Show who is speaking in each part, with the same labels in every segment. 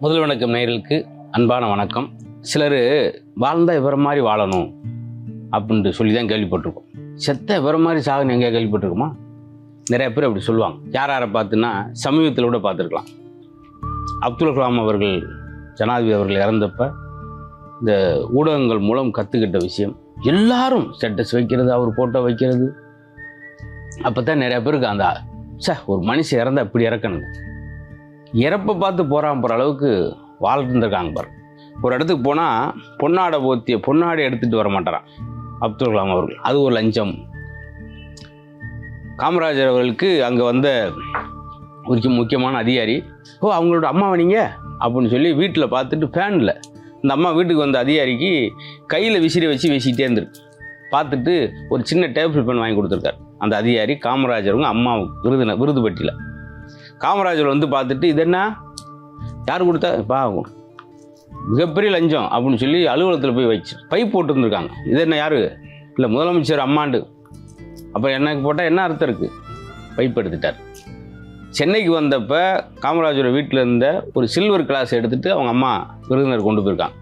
Speaker 1: முதல் வணக்கம் நேயர்களுக்கு அன்பான வணக்கம். சிலர் வாழ்ந்தால் இவரை மாதிரி வாழணும் அப்படின்ட்டு சொல்லி தான் கேள்விப்பட்டிருக்கோம். செத்த இவரை மாதிரி சாகணும் எங்கேயா கேள்விப்பட்டிருக்கோமா? நிறைய பேர் அப்படி சொல்லுவாங்க. யார் யாரை பார்த்துன்னா சமீபத்தில் கூட பார்த்துருக்கலாம். அப்துல் கலாம் அவர்கள் ஜனாதிபதி அவர்கள் இறந்தப்ப இந்த ஊடகங்கள் மூலம் கற்றுக்கிட்ட விஷயம் எல்லாரும் ஸ்டேட்டஸ் வைக்கிறது அவர் ஃபோட்டோ வைக்கிறது. அப்போ தான் நிறையா பேருக்கு அந்த சே ஒரு மனுஷன் இறந்தா இப்படி இறக்கணுங்க இறப்பை பார்த்து போகிறான் போகிற அளவுக்கு வாழ்ந்துருக்காங்க பாரு. ஒரு இடத்துக்கு போனால் பொன்னாடை போத்திய பொன்னாடை எடுத்துகிட்டு வர மாட்டாரான் அப்துல் கலாம் அவர்கள். அது ஒரு லஞ்சம். காமராஜர் அவர்களுக்கு அங்கே வந்த ஒரு முக்கியமான அதிகாரி ஓ அவங்களோட அம்மாவை நீங்கள் அப்படின்னு சொல்லி வீட்டில் பார்த்துட்டு ஃபேனில் இந்த அம்மா வீட்டுக்கு வந்த அதிகாரிக்கு கையில் விசிறி வச்சு வீசிக்கிட்டே இருந்திருக்கு பார்த்துட்டு ஒரு சின்ன டேபிள் பென் வாங்கி கொடுத்துருக்காரு. அந்த அதிகாரி காமராஜருங்க அம்மா விருது விருது பட்டியில் காமராஜர் வந்து பார்த்துட்டு இது என்ன? யார் கொடுத்தா? பா மிகப்பெரிய லஞ்சம் அப்படின்னு சொல்லி அலுவலகத்தில் போய் வச்சு பை போட்டுருந்துருக்காங்க. இது என்ன யார்? இல்லை முதலமைச்சர் அம்மாண்டு. அப்போ எனக்கு போட்டால் என்ன அர்த்தம் இருக்குது பைப் எடுத்துட்டார். சென்னைக்கு வந்தப்போ காமராஜர் வீட்டில் இருந்த ஒரு சில்வர் கிளாஸ் எடுத்துகிட்டு அவங்க அம்மா விருந்தினர் கொண்டு போயிருக்காங்க.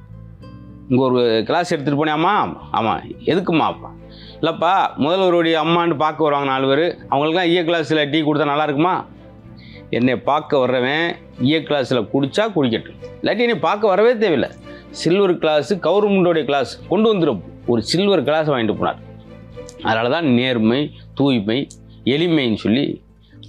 Speaker 1: இங்கே ஒரு கிளாஸ் எடுத்துகிட்டு போனியாம்மா ஆமாம் எதுக்குமா அப்பா. இல்லைப்பா முதல்வருடைய அம்மான்னு பார்க்க வருவாங்க நாலு பேர். அவங்களுக்குலாம் ஈய கிளாஸில் டீ கொடுத்தா நல்லா இருக்குமா? என்னை பார்க்க வர்றவன் ஏ கிளாஸில் குடித்தா குடிக்கட்டும். இல்லாட்டி என்னை பார்க்க வரவே தேவையில்லை. சில்வர் கிளாஸு கவர்மெண்டோடைய கிளாஸ் கொண்டு வந்துடும் ஒரு சில்வர் கிளாஸ் வாங்கிட்டு போனார். அதனால தான் நேர்மை தூய்மை எளிமைன்னு சொல்லி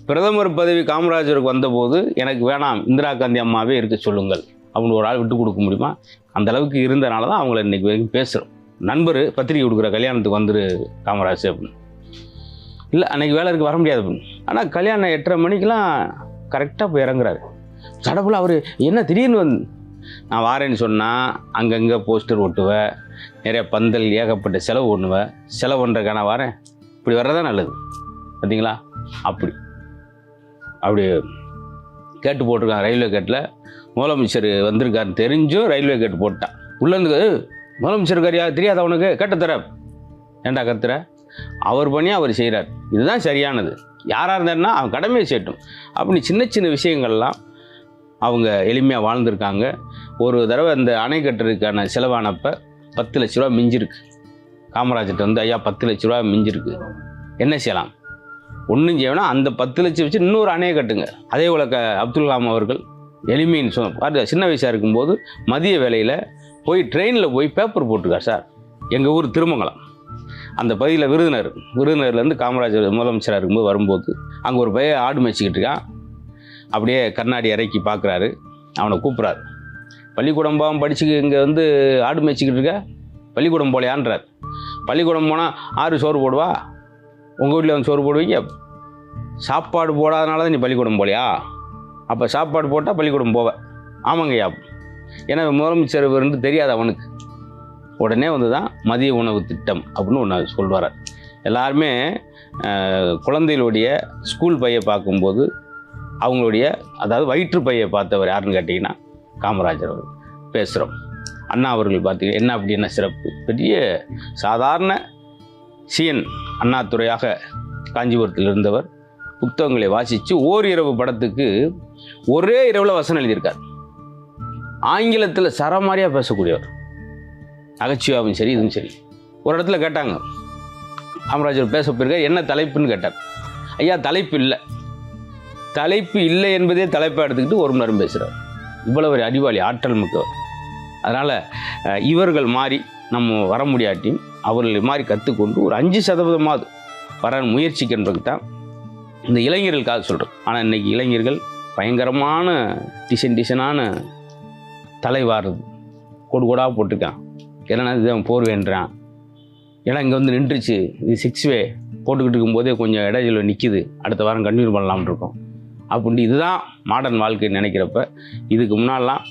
Speaker 1: பிரதமர் பதவி காமராஜருக்கு வந்தபோது எனக்கு வேணாம் இந்திரா காந்தி அம்மாவே இருக்க சொல்லுங்கள். அப்படின்னு ஒரு ஆள் விட்டு கொடுக்க முடியுமா? அந்த அளவுக்கு இருந்தனால தான் அவங்கள இன்றைக்கி வரைக்கும் பேசுகிறோம் நண்பர் பத்திரிக்கை கொடுக்குற கல்யாணத்துக்கு வந்துரு காமராஜ் அப்படின்னு. இல்லை அன்னைக்கு வேலை இருக்கு வர முடியாது அப்படின்னு. ஆனால் கல்யாணம் எட்டரை மணிக்கெலாம் கரெக்டாக போய் இறங்குறாரு. சடப்புல அவர் என்ன திடீர்னு வந்து நான் வாரேன்னு சொன்னால் அங்கங்கே போஸ்டர் ஒட்டுவேன் நிறைய பந்தல் ஏகப்பட்ட செலவு பண்ணுவேன் செலவு பண்ணுறதுக்கான வாரேன். இப்படி வர்றதான் நல்லது. பார்த்தீங்களா அப்படி. அப்படி கேட்டு போட்டிருக்கான் ரயில்வே கேட்டில். முதலமைச்சர் வந்திருக்காருன்னு தெரிஞ்சும் ரயில்வே கேட்டு போட்டான் உள்ளேருந்து முதலமைச்சர் கரியா தெரியாத உனக்கு? கேட்ட தர ஏன்டா கத்துற? அவர் பண்ணி அவர் செய்கிறார் இதுதான் சரியானது. யாராக இருந்தாருன்னா அவன் கடமையை சேட்டும் அப்படி சின்ன சின்ன விஷயங்கள்லாம் அவங்க எளிமையாக வாழ்ந்திருக்காங்க. ஒரு தடவை அந்த அணை கட்டுறதுக்கான செலவானப்போ பத்து லட்ச ரூபா மிஞ்சிருக்கு. காமராஜர்கிட்ட வந்து ஐயா பத்து லட்ச ரூபா மிஞ்சிருக்கு. என்ன செய்யலாம்? ஒன்றும் செய்யணும் அந்த பத்து லட்சம் வச்சு இன்னொரு அணையை கட்டுங்க. அதே போல க அப்துல் கலாம் அவர்கள் எளிமைன்னு சொன்ன பாரு சின்ன வயசாக இருக்கும்போது மதிய வேலையில் போய் ட்ரெயினில் போய் பேப்பர் போட்டிருக்கார் சார். எங்கள் ஊர் திருமங்கலம். அந்த பகுதியில் விருதுநர் விருதுநர்லேருந்து காமராஜர் முதலமைச்சராக இருக்கும்போது வரும்போது அங்கே ஒரு பையன் ஆடு மேய்ச்சிக்கிட்டு இருக்கான். அப்படியே கண்ணாடி இறக்கி பார்க்குறாரு அவனை கூப்பிட்றாரு. பள்ளிக்கூடம் போகாமல் படிச்சு இங்கே வந்து ஆடு மேய்ச்சிக்கிட்டு இருக்க? பள்ளிக்கூடம் போலையான்றார். பள்ளிக்கூடம் போனால் ஆறு சோறு போடுவா? உங்கள் வீட்டில் வந்து சோறு போடுவீங்க? சாப்பாடு போடாதனால தான் நீ பள்ளிக்கூடம் போலையா? அப்போ சாப்பாடு போட்டால் பள்ளிக்கூடம் போவேன் ஆமாங்கய்யா. ஏன்னா முதலமைச்சர் வந்து தெரியாது அவனுக்கு. உடனே வந்து தான் மதிய உணவு திட்டம் அப்படின்னு ஒன்று சொல்வார். எல்லாருமே குழந்தைகளுடைய ஸ்கூல் பையை பார்க்கும்போது அவங்களுடைய அதாவது வயிற்று பையை பார்த்தவர் யாருன்னு கேட்டிங்கன்னா காமராஜர் அவர்கள் பேசுகிறோம் அண்ணா அவர்கள் பார்த்தீங்கன்னா என்ன அப்படின்னா சிறப்பு? பெரிய சாதாரண சிஎன் அண்ணாத்துறையாக காஞ்சிபுரத்தில் இருந்தவர் புத்தகங்களை வாசித்து ஓரிரவு படத்துக்கு ஒரே இரவில் வசனம் எழுதியிருக்கார். ஆங்கிலத்தில் சரமாரியாக பேசக்கூடியவர். நகைச்சுவாவும் சரி இதுவும் சரி. ஒரு இடத்துல கேட்டாங்க. காமராஜர் பேச போயிருக்கார் என்ன தலைப்புன்னு கேட்டார். ஐயா தலைப்பு இல்லை. தலைப்பு இல்லை என்பதே தலைப்பாக எடுத்துக்கிட்டு ஒரு மணி நேரம் பேசுகிறார் இவ்வளவு ஒரு அறிவாளி ஆற்றல் மிக்கவர். அதனால் இவர்கள் மாறி நம்ம வர முடியாட்டியும் அவர்கள் மாதிரி கற்றுக்கொண்டு ஒரு அஞ்சு சதவீதமாவது வர முயற்சிக்கின்றதுக்கு தான் இந்த இளைஞர்களுக்காக சொல்கிறோம் ஆனால் இன்றைக்கி இளைஞர்கள் பயங்கரமான டிசைன் டிசைனான தலை வாருது கோடு கோடாக போட்டிருக்கான் ஏன்னா இதுதான் போர்வேன்றான். ஏன்னா இங்கே வந்து நின்றுச்சு. இது சிக்ஸ் வே போட்டுக்கிட்டு இருக்கும்போதே கொஞ்சம் இடையில நிற்கிது அடுத்த வாரம் கண்டினியூ பண்ணலாம்னு இருக்கோம். அப்படின்ட்டு இதுதான் மாடர்ன் வாழ்க்கைன்னு நினைக்கிறப்ப இதுக்கு முன்னாலாம்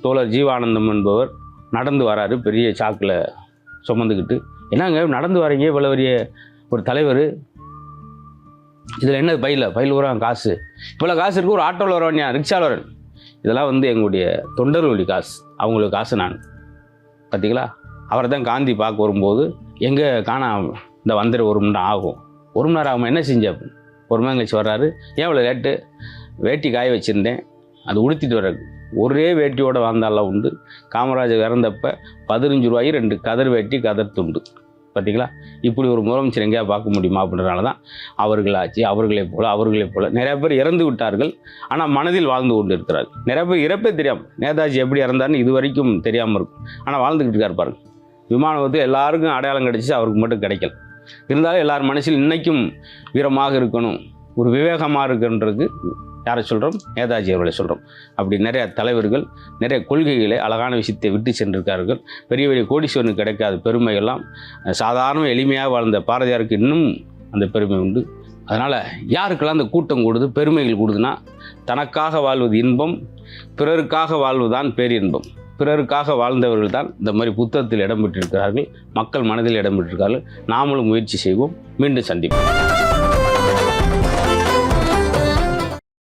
Speaker 1: தோழர் ஜீவானந்தம் என்பவர் நடந்து வராரு பெரிய சாக்கில் சுமந்துக்கிட்டு. என்னங்க நடந்து வரீங்க இவ்வளோ பெரிய ஒரு தலைவர்? இதில் என்ன பையில்? பையில் ஊரா காசு. இவ்வளோ காசு இருக்குது ஒரு ஆட்டோவில் வரவன்யா ரிக்ஷாவில் வரேன் இதெல்லாம் வந்து எங்களுடைய தொண்டர்களுடைய காசு. அவங்களுக்கு காசு நான். பார்த்தீங்களா அவரை தான் காந்தி பார்க்க வரும்போது எங்கே காணா இந்த வந்துட ஒரு மணி நேரம் ஆகும். ஒரு மணி நேரம் ஆகும் என்ன செஞ்ச? ஒரு மணி கழிச்சு வர்றாரு. ஏன் இவ்வளோ லேட்டு வேட்டி காய வச்சுருந்தேன். அது உடுத்திட்டு வர்றது ஒரே வேட்டியோடு வாழ்ந்தால உண்டு. காமராஜர் இறந்தப்ப பதினஞ்சு ரூபாய் ரெண்டு கதர் வேட்டி கதர் துண்டு. பார்த்தீங்களா இப்படி ஒரு முதலமைச்சர் எங்கேயா பார்க்க முடியுமா? அப்படின்றனால தான் அவர்களாச்சு அவர்களை போல் அவர்களைப் போல. நிறைய பேர் இறந்து விட்டார்கள். ஆனால் மனதில் வாழ்ந்து கொண்டு இருக்கிறார்கள் நிறைய பேர் இறப்பே தெரியாமல் நேதாஜி எப்படி இறந்தார்னு இது வரைக்கும் தெரியாமல் இருக்கும். ஆனால் வாழ்ந்துக்கிட்டு இருக்கார் விமானத்துக்கு எல்லாருக்கும் அடையாளம் கிடைச்சிச்சு அவருக்கு மட்டும் கிடைக்கல. இருந்தாலும் எல்லார் மனசில் இன்றைக்கும் வீரமாக இருக்கணும் ஒரு விவேகமாக இருக்குன்றது யாரை சொல்கிறோம் நேதாஜி அவர்களை சொல்கிறோம் அப்படி நிறைய தலைவர்கள் நிறைய கொள்கைகளை அழகான விஷயத்தை விட்டு சென்றிருக்கார்கள். பெரிய பெரிய கோடீஸ்வரனுக்கு கிடைக்காத பெருமையெல்லாம் சாதாரண எளிமையாக வாழ்ந்த பாரதியாருக்கு இன்னும் அந்த பெருமை உண்டு. அதனால் யாருக்கெல்லாம் அந்த கூட்டம் கூடுது பெருமைகள் கூடுதுன்னா தனக்காக வாழ்வது இன்பம் பிறருக்காக வாழ்வதுதான் பேரின்பம். பிறருக்காக வாழ்ந்தவர்கள் தான் இந்த மாதிரி புத்தகத்தில் இடம் பெற்றிருக்கிறார்கள் மக்கள் மனதில் இடம்பெற்றிருக்கிறார்கள். நாமளும் முயற்சி செய்வோம். மீண்டும் சந்திப்போம்.